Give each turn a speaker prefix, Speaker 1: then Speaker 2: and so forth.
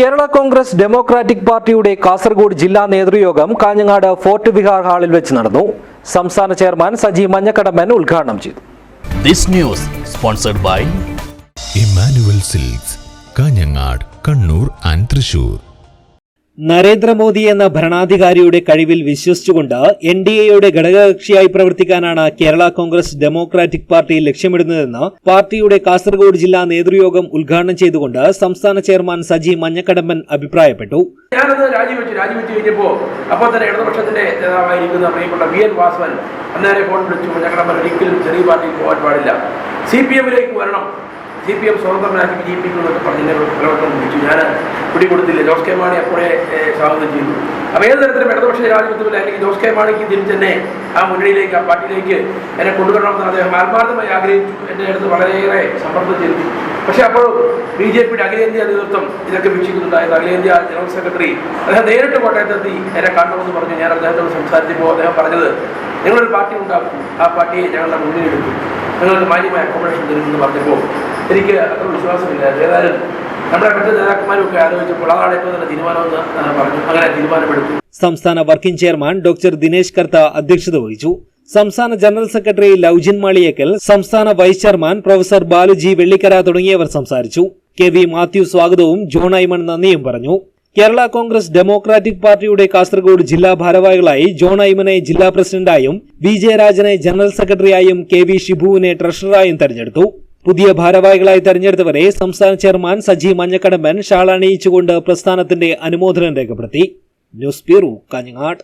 Speaker 1: Kerala Congress democratic പാർട്ടിയുടെ കാസർഗോഡ് ജില്ലാ നേതൃയോഗം കാഞ്ഞങ്ങാട് ഫോർട്ട് വിഹാർ ഹാളിൽ വെച്ച് നടന്നു. സംസ്ഥാന ചെയർമാൻ സജി മഞ്ഞക്കടമ്പൻ ഉദ്ഘാടനം ചെയ്തു.
Speaker 2: This news sponsored by
Speaker 3: Emmanuel Silks Kanhangad Kannur and Thrissur
Speaker 1: Narendra Modi എന്ന ഭരണാധികാരിയുടെ കഴിവിൽ വിശ്വസിച്ചുകൊണ്ട് എൻ ഡി എയുടെ ഘടകകക്ഷിയായി പ്രവർത്തിക്കാനാണ് കേരള കോൺഗ്രസ് ഡെമോക്രാറ്റിക് പാർട്ടി ലക്ഷ്യമിടുന്നതെന്ന് പാർട്ടിയുടെ കാസർഗോഡ് ജില്ലാ നേതൃയോഗം ഉദ്ഘാടനം ചെയ്തുകൊണ്ട് സംസ്ഥാന ചെയർമാൻ സജി മഞ്ഞക്കടമ്പൻ അഭിപ്രായപ്പെട്ടു.
Speaker 4: ഞാനത് രാജിവെച്ചു രാജിവെച്ച് കഴിഞ്ഞപ്പോൾ അപ്പോൾ തന്നെ ഇടതുപക്ഷത്തിന്റെ നേതാവായിരിക്കുന്ന പ്രിയപ്പെട്ട വി എൻ വാസവൻ അന്നേരെ ഫോൺ വിളിച്ചു മഞ്ഞക്കടമ്പൻ ഒരിക്കലും ചെറിയ പാർട്ടിയിൽ പോകാൻ പാടില്ല. സി പി എമ്മിലേക്ക് വരണം. സി പി എം സ്വതന്ത്രനാക്കി വിജയിപ്പിക്കുന്നതൊക്കെ പറഞ്ഞ് എന്നെ പലവട്ടം വിളിച്ചു. ഞാൻ പിടികൊടുത്തില്ല. ജോസ് കെ മാണി അപ്പോഴേ സ്വാഗതം ചെയ്തു അപ്പോൾ ഏത് തരത്തിലും ഇടതുപക്ഷ രാജ്യത്തുമില്ല അല്ലെങ്കിൽ ജോസ് കെ മാണിക്ക് തിരിച്ച് തന്നെ ആ മുന്നണിയിലേക്ക് ആ പാർട്ടിയിലേക്ക് എന്നെ കൊണ്ടുവരണമെന്ന് അദ്ദേഹം ആത്മാർത്ഥമായി ആഗ്രഹിച്ചു. എന്റെ അടുത്ത് വളരെയേറെ സമ്മർദ്ദം ചെലുത്തി. പക്ഷേ അപ്പോൾ ബി ജെ പിയുടെ അഖിലേന്ത്യാ നേതൃത്വം ഇതൊക്കെ വീക്ഷിക്കുന്നുണ്ടായത് അഖിലേന്ത്യാ ജനറൽ സെക്രട്ടറി അദ്ദേഹം നേരിട്ട് കോട്ടയത്തെത്തി എന്നെ കാണണമെന്ന് പറഞ്ഞു ഞാൻ അദ്ദേഹത്തോട് സംസാരിച്ചപ്പോൾ അദ്ദേഹം പറഞ്ഞത് നിങ്ങളൊരു പാർട്ടി ഉണ്ടാക്കും. ആ പാർട്ടിയെ ഞങ്ങളുടെ മുന്നിലെടുക്കും. ഞങ്ങൾക്ക് മാന്യമായ അക്കോമഡേഷൻ തരുമെന്ന് പറഞ്ഞപ്പോൾ എനിക്ക് അത്ര വിശ്വാസമില്ല. ഏതായാലും നമ്മുടെ മറ്റു നേതാക്കന്മാരൊക്കെ ആലോചിച്ചപ്പോൾ അതാണ് ഏറ്റവും നല്ല തീരുമാനമെന്ന് പറഞ്ഞു. അങ്ങനെ തീരുമാനമെടുത്തു.
Speaker 1: സംസ്ഥാന working chairman doctor Dinesh Kartha അധ്യക്ഷത വഹിച്ചു. സംസ്ഥാന ജനറൽ സെക്രട്ടറി ലൌജിൻ മാളിയേക്കൽ സംസ്ഥാന vice chairman professor Baluji Vellikkara തുടങ്ങിയവർ സംസാരിച്ചു. കെ വി മാത്യു സ്വാഗതവും ജോൺ ഐമൺ നന്ദിയും പറഞ്ഞു. കേരള കോൺഗ്രസ് ഡെമോക്രാറ്റിക് പാർട്ടിയുടെ കാസർഗോഡ് ജില്ലാ ഭാരവാഹികളായി ജോൺ ഐമനെ ജില്ലാ പ്രസിഡന്റായും വി ജയരാജനെ ജനറൽ സെക്രട്ടറിയായും കെ വി ഷിബുവിനെ ട്രഷററായും തെരഞ്ഞെടുത്തു. പുതിയ ഭാരവാഹികളായി തെരഞ്ഞെടുത്തവരെ സംസ്ഥാന ചെയർമാൻ സജി മഞ്ഞക്കടമ്പൻ ഷാൾ അണിയിച്ചുകൊണ്ട് പ്രസ്ഥാനത്തിന്റെ അനുമോദനം രേഖപ്പെടുത്തി. News bureau Kanhangad.